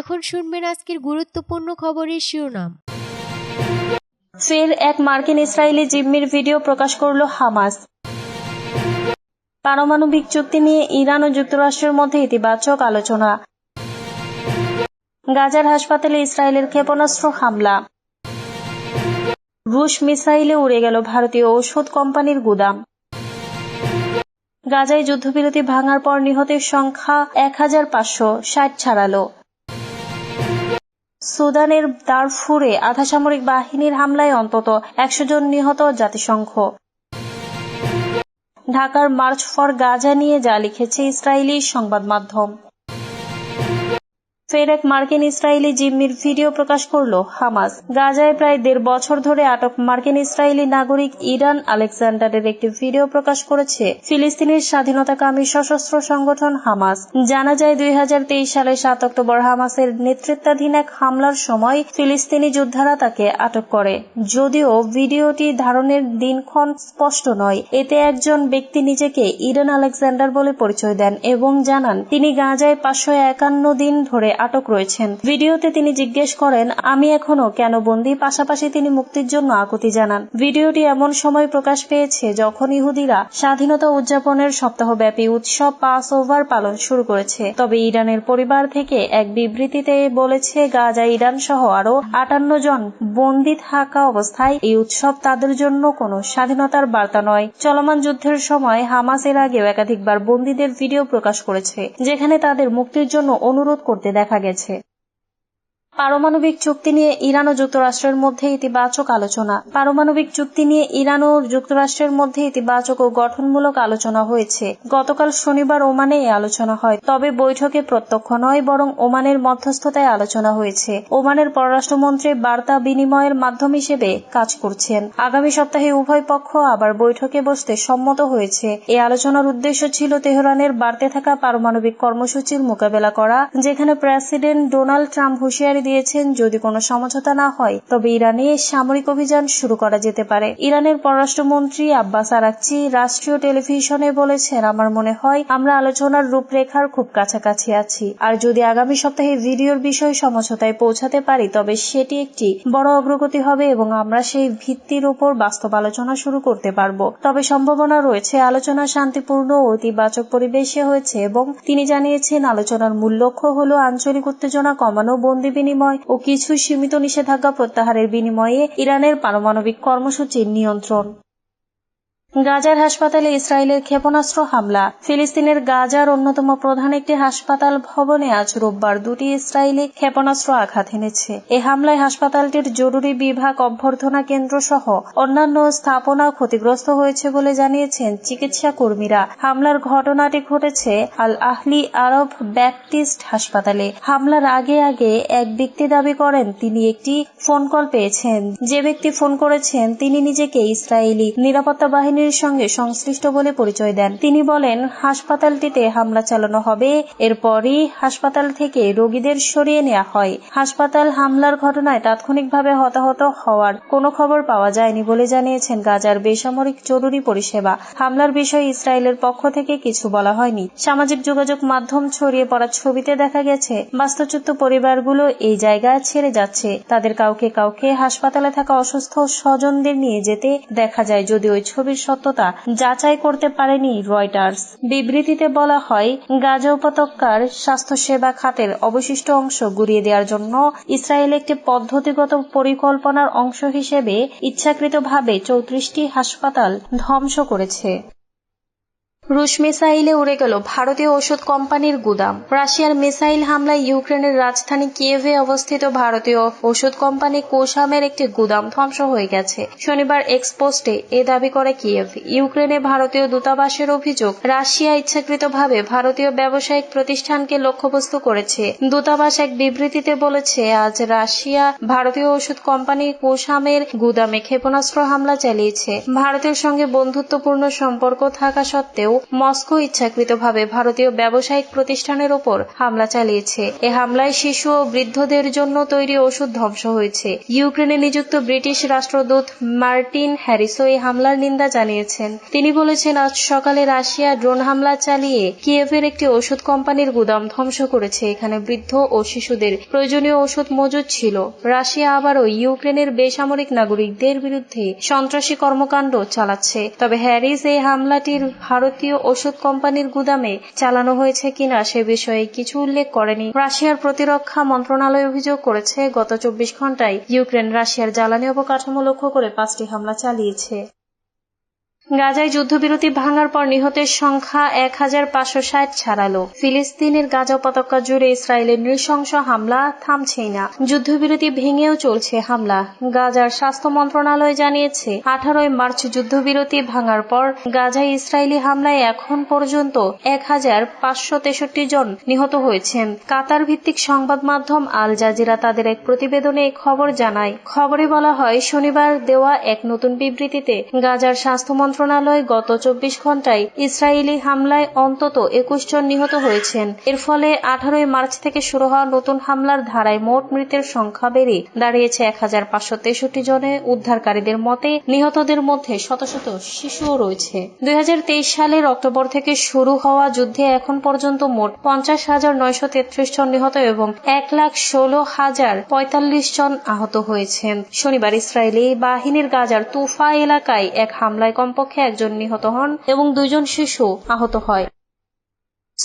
এখন শুনবেন আজকের গুরুত্বপূর্ণ খবরের শিরোনাম। ফের এক মার্কিন ইসরায়েলি জিম্মির ভিডিও প্রকাশ করল হামাস। পারমাণবিক চুক্তি নিয়ে ইরান ও যুক্তরাষ্ট্রের মধ্যে ইতিবাচক আলোচনা। গাজার হাসপাতালে ইসরায়েলের ক্ষেপণাস্ত্র হামলা। রুশ মিসাইলে উড়ে গেল ভারতীয় ঔষধ কোম্পানির গুদাম। গাজায় যুদ্ধবিরতি ভাঙার পর নিহতের সংখ্যা এক হাজার পাঁচশো ষাট ছাড়ালো। সুদানের দারফুরে আধাসামরিক বাহিনীর হামলায় অন্তত একশো জন নিহত জাতিসংঘ। ঢাকার মার্চ ফর গাজা নিয়ে যা লিখেছে ইসরায়েলি সংবাদ মাধ্যম ফের এক মার্কিন ইসরায়েলি জিম্মির ভিডিও প্রকাশ করল হামাস। গাজায় প্রায় দেড় বছর ধরে আটক মার্কিন ইসরায়েলি নাগরিক ইরান আলেকজান্ডারের একটি ভিডিও প্রকাশ করেছে ফিলিস্তিনের স্বাধীনতাকামী সশস্ত্র সংগঠন হামাস। জানা যায়, দুই সালে সাত অক্টোবর হামাসের নেতৃত্বাধীন এক হামলার সময় ফিলিস্তিনি যোদ্ধারা তাকে আটক করে। যদিও ভিডিওটি ধারণের দিনক্ষণ স্পষ্ট নয়, এতে একজন ব্যক্তি নিজেকে ইরান আলেকজান্ডার বলে পরিচয় দেন এবং জানান, তিনি গাজায় পাঁচশো একান্ন দিন ধরে আটক রয়েছেন। ভিডিওতে তিনি জিজ্ঞেস করেন, আমি এখনও কেন বন্দী? পাশাপাশি তিনি মুক্তির জন্য আকুতি জানান, ভিডিওটি এমন সময় প্রকাশ পেয়েছে যখন ইহুদিরা স্বাধীনতা উদযাপনের সপ্তাহব্যাপী উৎসব পাস ওভার পালন শুরু করেছে। তবে ইরানের পরিবার থেকে এক বিবৃতিতে বলেছে, গাজা, ইরান সহ আরও আটান্ন জন বন্দি থাকা অবস্থায় এই উৎসব তাদের জন্য কোনো স্বাধীনতার বার্তা নয়। চলমান যুদ্ধের সময় হামাস এর আগেও একাধিকবার বন্দীদের ভিডিও প্রকাশ করেছে, যেখানে তাদের মুক্তির জন্য অনুরোধ করতে দেখা গেছে। পারমাণবিক চুক্তি নিয়ে ইরান ও যুক্তরাষ্ট্রের মধ্যে ইতিবাচক আলোচনা। পারমাণবিক চুক্তি নিয়ে ইরান ও যুক্তরাষ্ট্রের মধ্যে ইতিবাচক ও গঠনমূলক আলোচনা হয়েছে। গতকাল শনিবার ওমানে এই আলোচনা হয়। তবে বৈঠকে প্রত্যক্ষ নয়, বরং ওমানের মধ্যস্থতায় আলোচনা হয়েছে। ওমানের পররাষ্ট্রমন্ত্রী বার্তা বিনিময়ের মাধ্যম হিসেবে কাজ করছেন। আগামী সপ্তাহে উভয় পক্ষ আবার বৈঠকে বসতে সম্মত হয়েছে। এই আলোচনার উদ্দেশ্য ছিল তেহরানের বাড়তে থাকা পারমাণবিক কর্মসূচির মোকাবেলা করা, যেখানে প্রেসিডেন্ট ডোনাল্ড ট্রাম্প হুঁশিয়ারি দিয়েছেন, যদি কোনো সমঝোতা না হয়, তবে ইরানে সামরিক অভিযান শুরু করা যেতে পারে। ইরানের পররাষ্ট্রমন্ত্রী আব্বাস আরাকচি রাষ্ট্রীয় টেলিভিশনে বলেছেন, আমার মনে হয় আমরা আলোচনার রূপরেখার খুব কাছাকাছি আছি। আর যদি আগামী সপ্তাহে ভিডিওর বিষয় সমঝোতায় পৌঁছাতে পারি, তবে সেটি একটি বড় অগ্রগতি হবে এবং আমরা সেই ভিত্তির উপর বাস্তব আলোচনা শুরু করতে পারব। তবে সম্ভাবনা রয়েছে, আলোচনা শান্তিপূর্ণ ও ইতিবাচক পরিবেশে হয়েছে এবং তিনি জানিয়েছেন, আলোচনার মূল লক্ষ্য হল আঞ্চলিক উত্তেজনা কমানো, বন্দি বিনিময় ও কিছু সীমিত নিষেধাজ্ঞা প্রত্যাহারের বিনিময়ে ইরানের পারমাণবিক কর্মসূচির নিয়ন্ত্রণ। গাজার হাসপাতালে ইসরায়েলের ক্ষেপণাস্ত্র হামলা। ফিলিস্তিনের গাজার অন্যতম প্রধান একটি হাসপাতাল ভবনে আজ রোববার দুটি ইসরায়েলি ক্ষেপণাস্ত্র আঘাত এনেছে। এ হামলায় হাসপাতালটির জরুরি বিভাগ অভ্যর্থনা কেন্দ্র সহ অন্যান্য স্থাপনা ক্ষতিগ্রস্ত হয়েছে বলে জানিয়েছেন চিকিৎসা কর্মীরা। হামলার ঘটনাটি ঘটেছে আল আহলি আরব ব্যাপটিস্ট হাসপাতালে। হামলার আগে আগে এক ব্যক্তি দাবি করেন, তিনি একটি ফোন কল পেয়েছেন। যে ব্যক্তি ফোন করেছেন, তিনি নিজেকে ইসরায়েলি নিরাপত্তা বাহিনীর সঙ্গে সংশ্লিষ্ট বলে পরিচয় দেন। তিনি বলেন, হাসপাতালটিতে হামলা চালানো হবে, এরপরই হাসপাতাল থেকে রোগীদের সরিয়ে নেওয়া হয়। হাসপাতাল হামলার ঘটনায় তাৎক্ষণিকভাবে হতাহত হওয়ার কোনো খবর পাওয়া যায়নি বলে জানিয়েছেন গাজার বেসামরিক জরুরি পরিষেবা। হামলার বিষয়ে ইসরায়েলের পক্ষ থেকে কিছু বলা হয়নি। সামাজিক যোগাযোগ মাধ্যম ছড়িয়ে পড়া ছবিতে দেখা গেছে, বাস্তুচ্যুত পরিবারগুলো এই জায়গায় ছেড়ে যাচ্ছে। তাদের কাউকে কাউকে হাসপাতালে থাকা অসুস্থ স্বজনদের নিয়ে যেতে দেখা যায় যদি ওই ছবির সত্যতা যাচাই করতে পারেনি রয়টার্স। বিবৃতিতে বলা হয়, গাজা উপত্যকার স্বাস্থ্যসেবা খাতের অবশিষ্ট অংশ গুড়িয়ে দেওয়ার জন্য ইসরায়েল একটি পদ্ধতিগত পরিকল্পনার অংশ হিসেবে ইচ্ছাকৃতভাবে চৌত্রিশটি হাসপাতাল ধ্বংস করেছে। রুশ মিসাইলে উড়ে গেল ভারতীয় ওষুধ কোম্পানির গুদাম। রাশিয়ার মিসাইল হামলায় ইউক্রেনের রাজধানী কিয়েভে অবস্থিত ভারতীয় ওষুধ কোম্পানি কোসামের একটি গুদাম ধ্বংস হয়ে গেছে। শনিবার এক্সপোস্টে এ দাবি করে কিয়েভ। ইউক্রেনে ভারতীয় দূতাবাসের অভিযোগ, রাশিয়া ইচ্ছাকৃতভাবে ভারতীয় ব্যবসায়িক প্রতিষ্ঠানকে লক্ষ্যবস্তু করেছে। দূতাবাস এক বিবৃতিতে বলেছে, আজ রাশিয়া ভারতীয় ওষুধ কোম্পানি কোসামের গুদামে ক্ষেপণাস্ত্র হামলা চালিয়েছে। ভারতের সঙ্গে বন্ধুত্বপূর্ণ সম্পর্ক থাকা সত্ত্বেও মস্কো ইচ্ছাকৃতভাবে ভারতীয় ব্যবসায়িক প্রতিষ্ঠানের ওপর হামলা চালিয়েছে। এ হামলায় শিশু ও বৃদ্ধদের জন্য তৈরি ওষুধ ধ্বংস হয়েছে। ইউক্রেনে নিযুক্ত ব্রিটিশ রাষ্ট্রদূত মার্টিন হ্যারিসও এই হামলার নিন্দা জানিয়েছেন। তিনি বলেছেন, আজ সকালে রাশিয়া ড্রোন হামলা চালিয়ে কিয়েভের একটি ওষুধ কোম্পানির গুদাম ধ্বংস করেছে। এখানে বৃদ্ধ ও শিশুদের প্রয়োজনীয় ওষুধ মজুদ ছিল। রাশিয়া আবারও ইউক্রেনের বেসামরিক নাগরিকদের বিরুদ্ধে সন্ত্রাসী কর্মকাণ্ড চালাচ্ছে। তবে হ্যারিস এই হামলাটির ভারতীয় ওষুধ কোম্পানির গুদামে চালানো হয়েছে কিনা সে বিষয়ে কিছু উল্লেখ করেনি। রাশিয়ার প্রতিরক্ষা মন্ত্রণালয় অভিযোগ করেছে, গত চব্বিশ ঘন্টায় ইউক্রেন রাশিয়ার জ্বালানি অবকাঠামো লক্ষ্য করে পাঁচটি হামলা চালিয়েছে। গাজায় যুদ্ধবিরতি ভাঙার পর নিহতের সংখ্যা এক হাজার পাঁচশো ষাট ছাড়ালো। ফিলিস্তিনের গাজা উপত্যকা জুড়ে ইসরায়েলের নৃশংস হামলা থামছেই না। যুদ্ধবিরতি ভেঙেও চলছে হামলা। গাজার স্বাস্থ্য মন্ত্রণালয় জানিয়েছে, আঠারোই মার্চ যুদ্ধবিরতি ভাঙার পর গাজায় ইসরায়েলি হামলায় এখন পর্যন্ত এক হাজার পাঁচশো তেষট্টি জন নিহত হয়েছেন। কাতার ভিত্তিক সংবাদ মাধ্যম আল জাজিরা তাদের এক প্রতিবেদনে খবর জানায়। খবরে বলা হয়, শনিবার দেওয়া এক নতুন বিবৃতিতে গাজার স্বাস্থ্য মন্ত্রণালয় গত চব্বিশ ঘন্টায় ইসরায়েলি হামলায় অন্তত একুশ জন নিহত হয়েছেন। এর ফলে আঠারোই মার্চ থেকে শুরু হওয়া নতুন হামলার ধারায় মোট মৃতের সংখ্যা বেড়ে দাঁড়িয়েছে এক হাজার পাঁচশো তেষট্টি জনে। উদ্ধারকারীদের মতে, নিহতদের মধ্যে শত শত শিশুও রয়েছে। দুই হাজার তেইশ সালের অক্টোবর থেকে শুরু হওয়া যুদ্ধে এখন পর্যন্ত মোট পঞ্চাশ হাজার নয়শো তেত্রিশ জন নিহত এবং এক লাখ ষোলো হাজার পঁয়তাল্লিশ জন আহত হয়েছেন। শনিবার ইসরায়েলি বাহিনীর গাজার তুফা এলাকায় এক হামলায় কমপক্ষে একজন নিহত হন এবং দুইজন শিশু আহত হয়।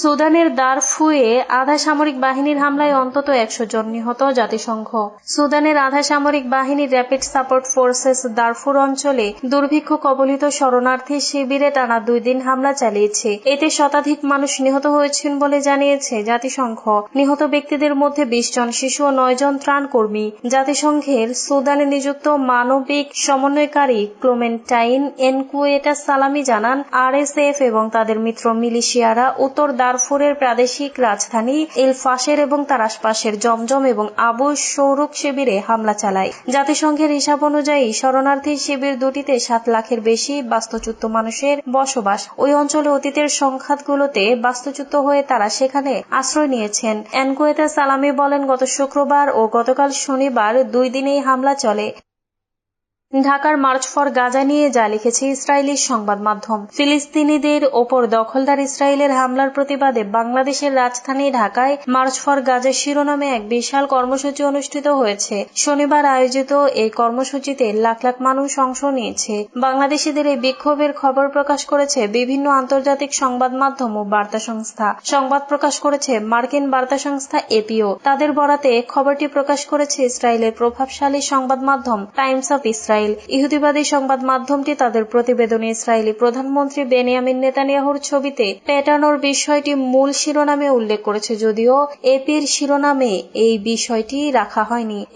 সুদানের দারফুয়ে আধা সামরিক বাহিনীর হামলায় অন্তত একশো জন নিহত জাতিসংঘ। সুদানের আধা সামরিক বাহিনী র্যাপিড সাপোর্ট ফোর্সেস দারফুর অঞ্চলে দুর্ভিক্ষ কবলিত শরণার্থী শিবিরে টানা দুই দিন হামলা চালিয়েছে। এতে শতাধিক মানুষ নিহত হয়েছেন বলে জানিয়েছে জাতিসংঘ। নিহত ব্যক্তিদের মধ্যে বিশ জন শিশু ও নয় জন ত্রাণকর্মী। জাতিসংঘের সুদানে নিযুক্ত মানবিক সমন্বয়কারী ক্লোমেন্টাইন এনকুয়েটা সালামি জানান আরএসএফ এবং তাদের মিত্র মিলিশিয়ারা উত্তর দারফুরের প্রাদেশিক রাজধানী এল ফাশের এবং তার আশপাশের জমজম এবং আবু সৌরক শিবিরে হামলা চালায়। জাতিসংঘের হিসাব অনুযায়ী শরণার্থী শিবির দুটিতে সাত লাখের বেশি বাস্তুচ্যুত মানুষের বসবাস। ওই অঞ্চলে অতীতের সংঘাতগুলোতে বাস্তুচ্যুত হয়ে তারা সেখানে আশ্রয় নিয়েছেন। এনকুয়েতা সালামি বলেন, গত শুক্রবার ও গতকাল শনিবার দুই দিনেই হামলা চলে। ঢাকার মার্চ ফর গাজা নিয়ে যা লিখেছে ইসরায়েলি সংবাদ মাধ্যম। ফিলিস্তিনিদের ওপর দখলদার ইসরায়েলের হামলার প্রতিবাদে বাংলাদেশের রাজধানী ঢাকায় মার্চ ফর গাজা শিরোনামে এক বিশাল কর্মসূচি অনুষ্ঠিত হয়েছে। শনিবার আয়োজিত এই কর্মসূচিতে লাখ লাখ মানুষ অংশ নিয়েছে। বাংলাদেশিদের এই বিক্ষোভের খবর প্রকাশ করেছে বিভিন্ন আন্তর্জাতিক সংবাদ মাধ্যম ও বার্তা সংস্থা। সংবাদ প্রকাশ করেছে মার্কিন বার্তা সংস্থা এপিও। তাদের বরাতে খবরটি প্রকাশ করেছে ইসরায়েলের প্রভাবশালী সংবাদ মাধ্যম টাইমস অফ ইসরায়েল। ইসরায়েল। ইহুদিবাদী সংবাদ মাধ্যমটি তাদের প্রতিবেদনে ইসরায়েলি প্রধানমন্ত্রী বেনিয়ামিন নেতানিয়াহুর ছবিতে পেটানোর বিষয়টি মূল শিরোনামে উল্লেখ করেছে, যদিও এপির শিরোনামে এই বিষয়টি রাখা হয়নি।